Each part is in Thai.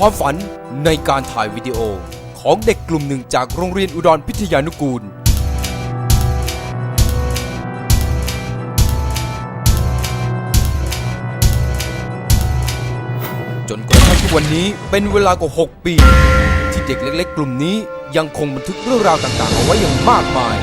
ความฝันในการถ่ายวิดีโอของเด็กกลุ่มหนึ่งจากโรงเรียนอุดรพิทยานุกูล จนกระทั่งทุกวันนี้เป็นเวลากว่า 6 ปี ที่เด็กเล็ก ๆ กลุ่มนี้ยังคงบันทึกเรื่องราวต่างๆ เอาไว้อย่างมากมาย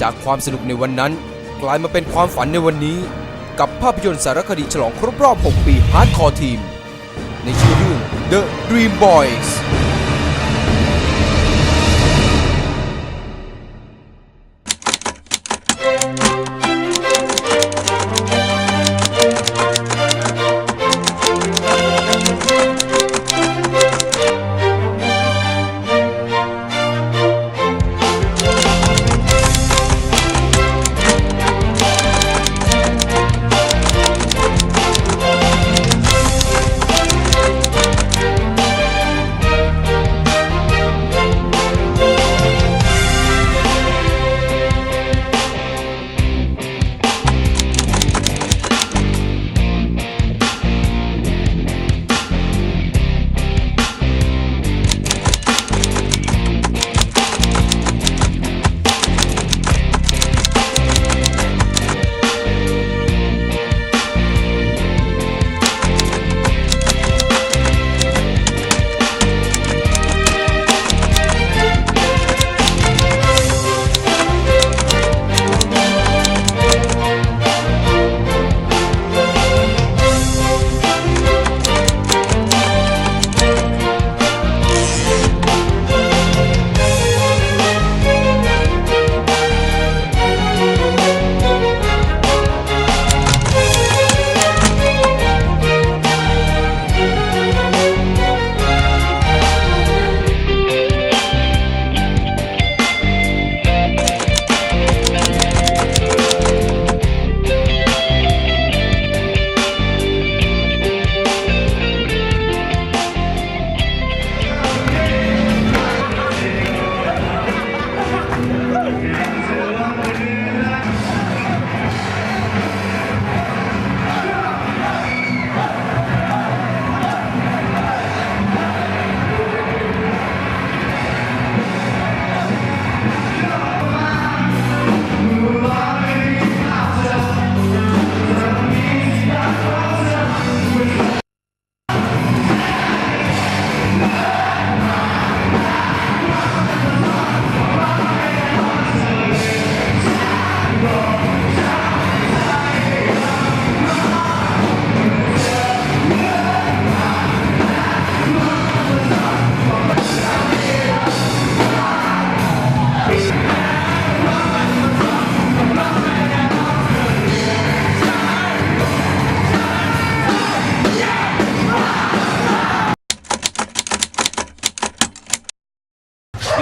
จากความสนุกในวันนั้น กลายมาเป็นความฝันในวันนี้ กับภาพยนตร์สารคดีฉลองครบรอบ 6 ปี Hardcore Team ในชื่อเรื่อง The Dream Boys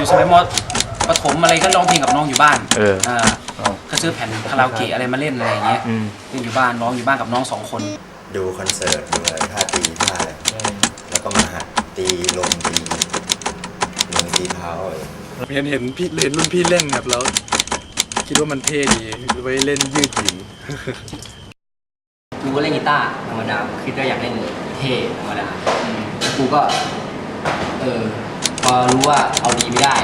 อยู่สมัยมประถมอะไรก็ร้องเพลงกับน้องอยู่บ้านเอออ่าก็ซื้อแผ่นคาราโอเกะอะไรมาเล่นอะไรอย่างเงี้ยอืม เล่นอยู่บ้านร้องอยู่บ้านกับน้องสองคน ดูคอนเสิร์ตดูอะไรท่าตีท่าอะไรแล้วก็มาหัดตีลมตีลมตีเท้าอะไร เห็นเห็นพี่เห็นรุ่นพี่เล่นแบบแล้ว คิดว่ามันเท่ดีไว้เล่นยืดหยุ่น กูก็เล่นกีตาร์ธรรมดาคิดว่าอยากเล่นเท่ธรรมดาอืมกูก็ เออ พอรู้ว่าเอาดีไม่ได้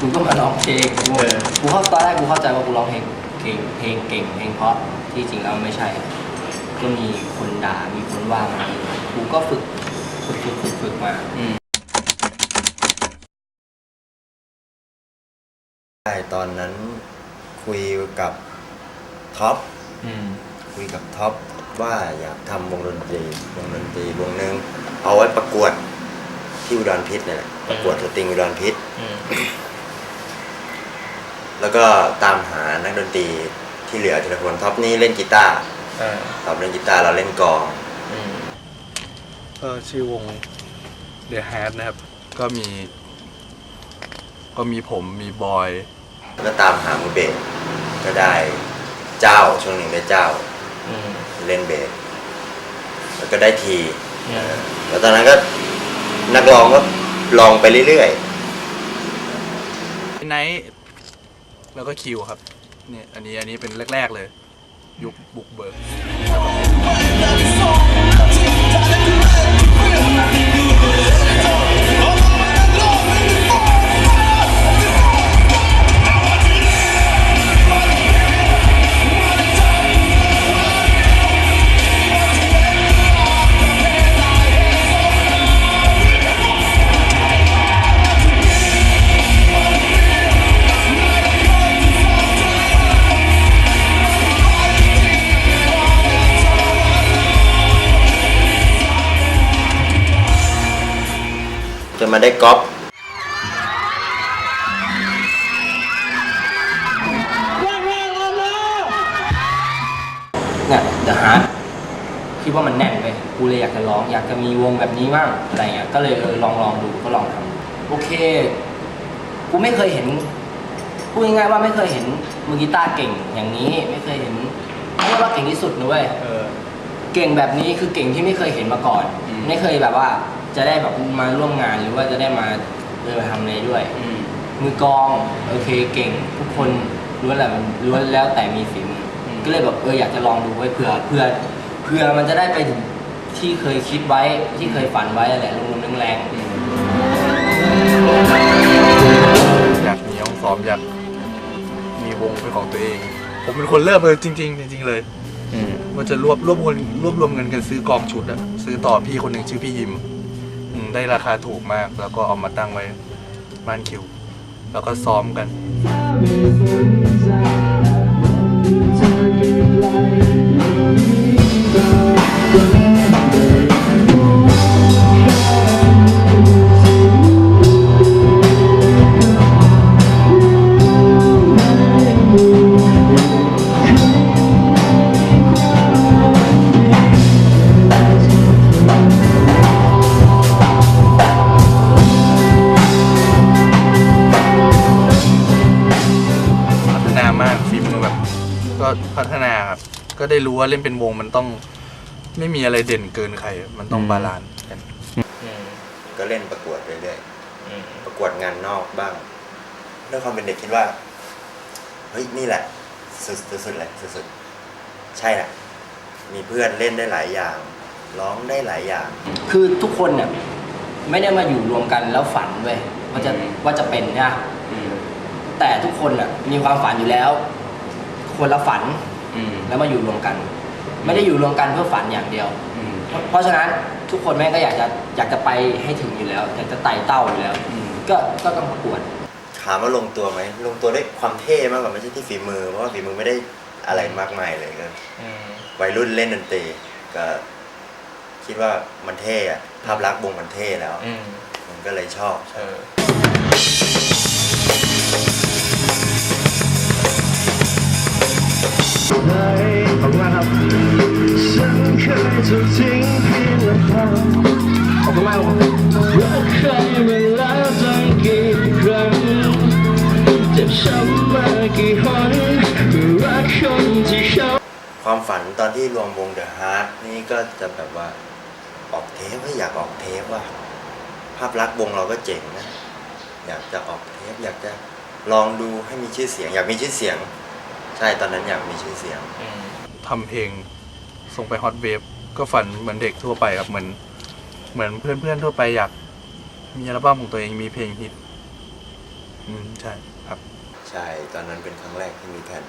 กูก็มาร้องเพลงกูกูเข้าตอนแรกกูเข้าใจว่ากูร้องเพลงเก่งเพลงเก่งเพลงเพราะที่จริงแล้วไม่ใช่ ก็มีคนด่ามีคนว่ามากูก็ฝึกฝึกฝึกฝึกฝึกมาอืมใช่ตอนนั้นคุยกับท็อปอืม คุยกับท็อปว่าอยากทำวงดนตรีวงดนตรีวงหนึ่งเอาไว้ประกวด ที่อุดรพิษเนี่ยแหละประกวดสตริงอุดรพิษแล้วก็ตามหานักดนตรีที่เหลือทีละคนท็อปนี่เล่นกีตาร์อ่าท็อปเล่นกีตาร์เราเล่นกลองก็ชื่อวง The Hat นะครับ ก็มี ก็มีผมมีบอยก็ตามหามือเบสก็ได้เจ้าช่วงหนึ่งได้เจ้าอืมเล่นเบสแล้วก็ได้ทีอืมแล้วตอนนั้นก็ นักร้องก็ลองไปเรื่อยไนท์แล้วก็คิวครับเนี่ยอันนี้อันนี้เป็นแรก ๆเลย ยุคบุกเบิก ๆ จนมาได้ก๊อปเนี่ยเดอะฮาร์ดคิดว่ามันแน่นไปกูเลยอยากจะร้อง อยากจะมีวงแบบนี้บ้างอะไรเงี้ยก็เลยเออลองลองดูก็ลองทำโอเคกูไม่เคยเห็นพูดง่ายๆว่าไม่เคยเห็นมือกีตาร์เก่งอย่างนี้ไม่เคยเห็นไม่ใช่ว่าเก่งที่สุดนะเว้ยเออเก่งแบบนี้คือเก่งที่ไม่เคยเห็นมาก่อนอืมไม่เคยแบบว่า จะได้แบบมาร่วมงานหรือว่าจะได้มาเออทำอะไรด้วย อืม มือกลองโอเคเก่ง ทุกคนล้วนแหละล้วนแล้วแต่มีฝีมืออม ก็เลยแบบเอออยากจะลองดูไว้เผื่อเผื่อเผื่อมันจะได้ไปถึงที่เคยคิดไว้ที่เคยฝันไว้นั่นแหละลงๆแรงๆ อยากมีห้องซ้อมอยากมีวงเป็นของตัวเอง ผมเป็นคนเริ่มเลยจริง ๆ จริง ๆ เลยอืมว่าจะรวบรวบรวมรวบรวมเงินกันซื้อกองชุดอะซื้อต่อพี่คนหนึ่งชื่อพี่ยิมอืม ได้ราคาถูกมาก แล้วก็เอามาตั้งไว้บ้านคิว แล้วก็ซ้อมกัน ได้รู้ว่าเล่นเป็นวงมันต้อง ไม่มีอะไรเด่นเกินใคร มันต้องบาลานซ์กันอืมก็เล่นประกวดเรื่อยอืมๆประกวดงานนอกบ้างด้วยความเป็นเด็กคิดว่า เฮ้ยนี่แหละ สุดสุดๆเลยสุดๆใช่แหละมีเพื่อนเล่นได้หลายอย่าง ร้องได้หลายอย่าง คือทุกคนเนี่ยไม่ได้มาอยู่รวมกันแล้วฝันเว้ยว่าจะว่าจะเป็นนะอืมแต่ทุกคนน่ะมีความฝันอยู่แล้ว คนละฝันอืม แล้วมาอยู่รวมกัน ไม่ได้อยู่รวมกันเพื่อฝันอย่างเดียวอืมเพราะเพราะฉะนั้นทุกคนแม่งก็อยากจะอยากจะไปให้ถึงอยู่แล้วอยากจะไต่เต้าอยู่แล้วอืมก็ก็ต้องประกวดถามว่าลงตัวไหมลงตัวด้วยความเท่มากกว่าไม่ใช่ที่ฝีมือเพราะว่าฝีมือไม่ได้อะไรมากมายเลยก็อืมวัยรุ่นเล่นดนตรีก็คิดว่ามันเท่อะภาพลักษณ์วงมันเท่แล้วอืมมันก็เลยชอบเอ อฉันเคยถูกทิ้งเพียงลำพังขอบคุณมากครับรักใครมาแล้วตั้งกี่ครั้งเจ็บช้ำมากี่หนรักคนที่เขาความฝันตอนที่รวมวงเดอะฮาร์ดนี่ก็จะแบบว่าออกเทปว่าอยากออกเทปว่าภาพลักษณ์วงเราก็เจ๋งนะ อยากจะออกเทปอยากจะลองดูให้มีชื่อเสียง อยากมีชื่อเสียง ใช่ตอนนั้นอยากมีชื่อเสียงอืมทำเพลงส่งไปฮอตเวฟก็ฝันเหมือนเด็กทั่วไปครับเหมือน เหมือนเพื่อนๆทั่วไปอยาก มีอัลบั้มของตัวเองมีเพลงฮิตอืมใช่ครับใช่ตอนนั้นเป็นครั้งแรกที่มีแผ่น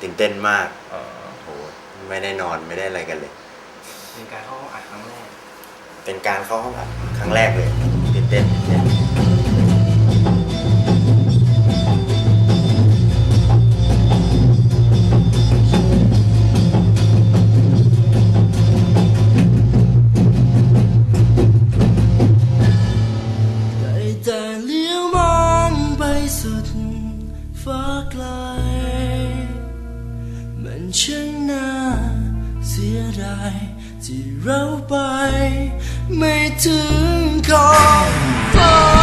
ตื่นเต้นมากเออโหไม่ได้นอนไม่ได้อะไรกันเลย เป็นการเข้าห้องอัดครั้งแรก เป็นการเข้าห้องอัดครั้งแรกเลยตื่นเต้น ที่เราไป ไม่ถึงขอบฟ้า